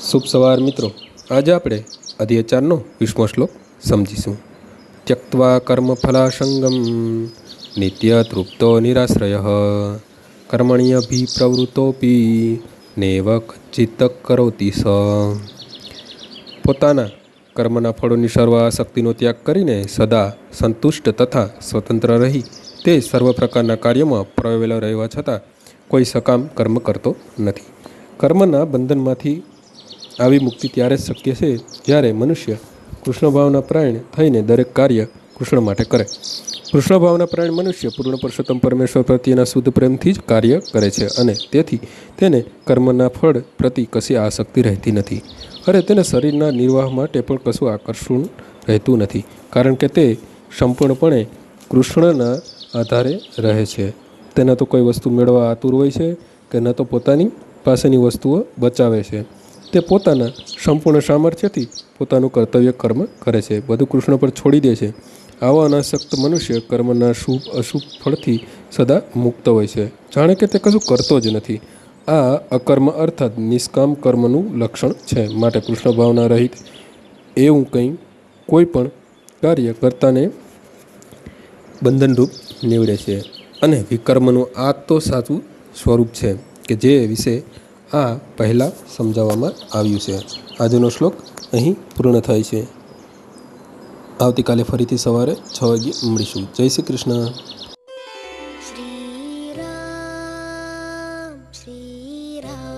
શુભ સવાર મિત્રો. આજે આપણે અધ્યાચારનો વિષ્મો શ્લોક સમજીશું. ત્યક્વા કર્મફલાસંગમ નિત્ય તૃપ્તો નિરાશ્રય કર્મણ્યભિપ્રવૃત્તોપી નેવ કચ્ચિત કરોતી સ પોતાના કર્મના ફળોની સર્વ આસક્તિનો ત્યાગ કરીને સદા સંતુષ્ટ તથા સ્વતંત્ર રહી તે સર્વ પ્રકારના કાર્યમાં પ્રવેલો રહેવા છતાં કોઈ સકામ કર્મ કરતો નથી. કર્મના બંધનમાંથી આવી મુક્તિ ત્યારે જ શક્ય છે જ્યારે મનુષ્ય કૃષ્ણ ભાવના પ્રાયણ થઈને દરેક કાર્ય કૃષ્ણ માટે કરે. કૃષ્ણ ભાવના પ્રાયણ મનુષ્ય પૂર્ણ પુરુષોત્તમ પરમેશ્વર પ્રત્યેના શુદ્ધ પ્રેમથી જ કાર્ય કરે છે અને તેથી તેને કર્મના ફળ પ્રતિ કશી આસક્તિ રહેતી નથી. અરે, તેને શરીરના નિર્વાહ માટે પણ કશું આકર્ષણ રહેતું નથી, કારણ કે તે સંપૂર્ણપણે કૃષ્ણના આધારે રહે છે. તેના તો કોઈ વસ્તુ મેળવવા આતુર હોય છે કે ન તો પોતાની પાસેની વસ્તુઓ બચાવે છે. તે પોતાના સંપૂર્ણ સામર્થ્યથી પોતાનું કર્તવ્ય કર્મ કરે છે. બધું કૃષ્ણ પર છોડી દે છે. આવો અનાસક્ત મનુષ્ય કર્મના શુભ, અશુભ ફળથી સદા મુક્ત હોય છે. જાણે કે તે કશું કરતો જ નથી. આ અકર્મ અર્થાત નિષ્કામ કર્મનું લક્ષણ છે. માટે કૃષ્ણ ભાવના રહિત એવું કંઈ કોઈ પણ કાર્ય કરતાને બંધનરૂપ નીવડે છે. અને વિકર્મનું આ તો સાચું સ્વરૂપ છે કે જે વિશે આ પહેલાં સમજાવવામાં આવ્યું છે. આજનો શ્લોક અહીં પૂર્ણ થાય છે. આવતીકાલે ફરીથી સવારે છ વાગે મળીશું. જય શ્રી કૃષ્ણ. શ્રી રામ શ્રી રામ.